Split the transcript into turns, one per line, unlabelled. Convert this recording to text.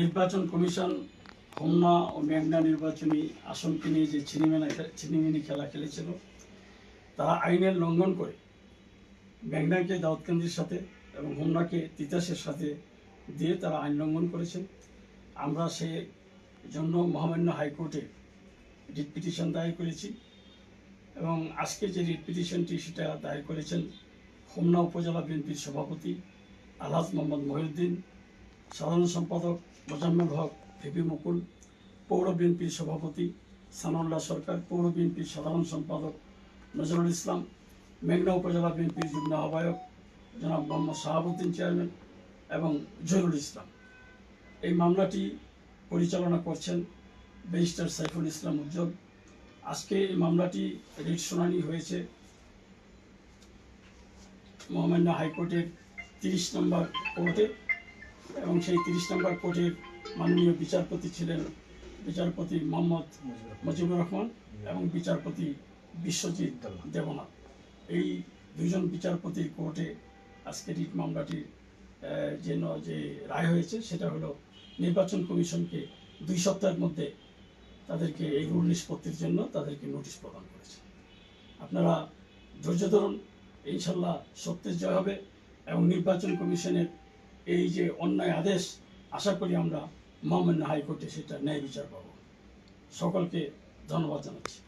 নির্বাচন কমিশন হোমনা ও মেঘনা নির্বাচনী আসনকে নিয়ে যে ছিনিমেনা ছিনিমিনি খেলা খেলেছিল, তারা আইনের লঙ্ঘন করে মেঘনাকে দাউদকান্দির সাথে এবং হোমনাকে তিতাসের সাথে দিয়ে তারা আইন লঙ্ঘন করেছেন। আমরা সে জন্য মহামান্য হাইকোর্টে রিট পিটিশন দায়ের করেছি এবং আজকে যে রিট পিটিশনটি সেটা দায়ের করেছেন হোমনা উপজেলা বিএনপির সভাপতি আলহাজ মোহাম্মদ মহিউদ্দিন, সাধারণ সম্পাদক মোজাম্মেল হক ভিপি মুকুল, পৌর বিএনপির সভাপতি সানাউল্লাহ সরকার, পৌর বিএনপির সাধারণ সম্পাদক নজরুল ইসলাম, মেঘনা উপজেলা বিএনপির যুগ্ম আহ্বায়ক জনাব মোহাম্মদ শাহাবুদ্দিন চেয়ারম্যান এবং জহিরুল ইসলাম। এই মামলাটি পরিচালনা করছেন ব্যারিস্টার সাইফুল ইসলাম উজ্জ্বল। আজকে এই মামলাটি রিট শুনানি হয়েছে মহামান্য হাইকোর্টের তিরিশ নম্বর কোর্টে। এবং সেই তিরিশ নম্বর কোর্টের মাননীয় বিচারপতি ছিলেন বিচারপতি মোহাম্মদ মুজিবুর রহমান এবং বিচারপতি বিশ্বজিৎ দেবনাথ। এই দুজন বিচারপতির কোর্টে আজকে রিট মামলাটির আহ, যে যে রায় হয়েছে সেটা হলো নির্বাচন কমিশনকে দুই সপ্তাহের মধ্যে তাদেরকে এই রুল নিষ্পত্তির জন্য তাদেরকে নোটিশ প্রদান করেছে। আপনারা ধৈর্য ধরুন ইনশাল্লাহ সত্যের জয় হবে এবং নির্বাচন কমিশনের এই যে অন্যায় আদেশ, আশা করি আমরা মহামান্য হাইকোর্টে সেটা ন্যায় বিচার পাব। সকলকে ধন্যবাদ জানাচ্ছি।